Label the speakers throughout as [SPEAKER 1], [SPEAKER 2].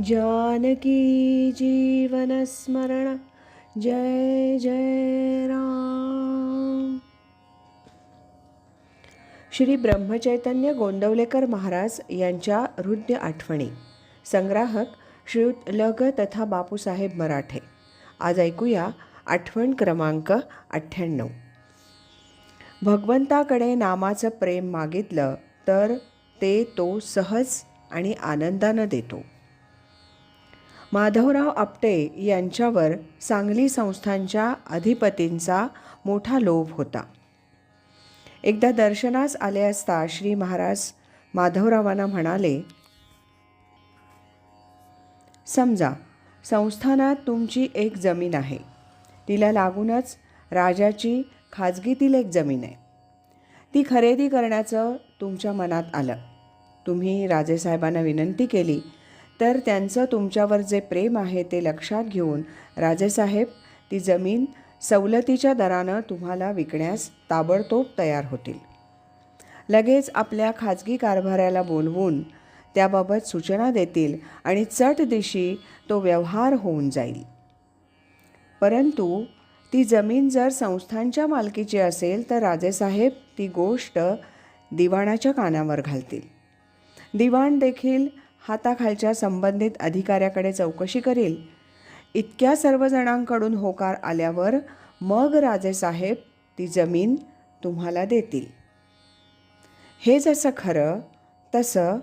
[SPEAKER 1] जानकी जीवनस्मरण जय जय राम। श्री ब्रह्मचैतन्य गोंदवलेकर महाराज यांच्या हृदय आठवणी। संग्राहक श्रीयुत लग तथा बापूसाहेब मराठे। आज ऐकूया आठवण क्रमांक अठ्ठ्याण्णव। भगवंताकडे नामाचं प्रेम मागितलं तर ते तो सहज आणि आनंदानं देतो। माधवराव आपटे यांच्यावर सांगली संस्थांच्या अधिपतींचा मोठा लोभ होता. एकदा दर्शनास आले असता श्री महाराज माधवरावांना म्हणाले समजा संस्थानात तुमची एक जमीन आहे. तिला लागूनच राजाची खाजगीतील एक जमीन आहे. ती खरेदी करण्याचं तुमच्या मनात आलं. तुम्ही राजेसाहेबांना विनंती केली तर त्यांचं तुमच्यावर जे प्रेम आहे ते लक्षात घेऊन राजेसाहेब ती जमीन सवलतीच्या दरानं तुम्हाला विकण्यास ताबडतोब तयार होतील. लगेच आपल्या खाजगी कारभाऱ्याला बोलवून त्याबाबत सूचना देतील आणि चट दिशी तो व्यवहार होऊन जाईल. परंतु ती जमीन जर संस्थांच्या मालकीची असेल तर राजेसाहेब ती गोष्ट दिवाणाच्या कानावर घालतील. दिवाण देखील हाताखालच्या संबंधित अधिकाऱ्याकडे चौकशी करील. इतक्या सर्वजणांकडून होकार आल्यावर मग राजेसाहेब ती जमीन तुम्हाला देतील. हे जसं खरं तसं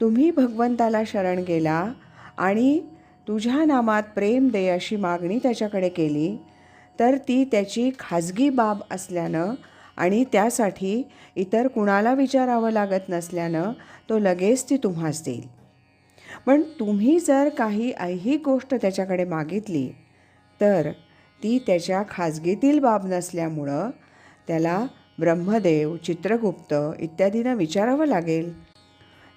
[SPEAKER 1] तुम्ही भगवंताला शरण गेला आणि तुझ्या नामात प्रेम दे अशी मागणी त्याच्याकडे केली तर ती त्याची खाजगी बाब असल्यानं आणि त्यासाठी इतर कुणाला विचारावं लागत नसल्यानं तो लगेच ती तुम्हास देईल. पण तुम्ही जर काही ऐहिक गोष्ट त्याच्याकडे मागितली तर ती त्याच्या खाजगीतील बाब नसल्यामुळं त्याला ब्रह्मदेव चित्रगुप्त इत्यादींना विचारावं लागेल.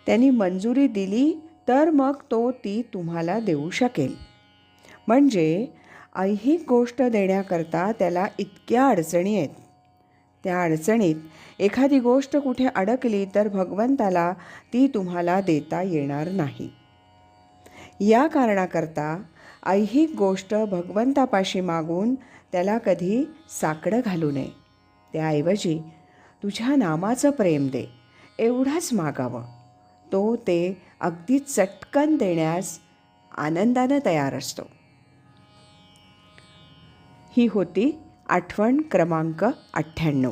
[SPEAKER 1] त्यांनी मंजुरी दिली तर मग तो ती तुम्हाला देऊ शकेल. म्हणजे ऐहिक गोष्ट देण्याकरता त्याला इतक्या अडचणी आहेत. त्या अडचणीत एखादी गोष्ट कुठे अडकली तर भगवंताला ती तुम्हाला देता येणार नाही. या कारणाकरता ऐहिक गोष्ट भगवंतापाशी मागून त्याला कधी साकडं घालू नये. त्याऐवजी तुझ्या नामाचं प्रेम दे एवढाच मागावं. तो ते अगदी चटकन देण्यास आनंदानं तयार असतो. ही होती आठवण क्रमांक अठ्ठ्याण्णव.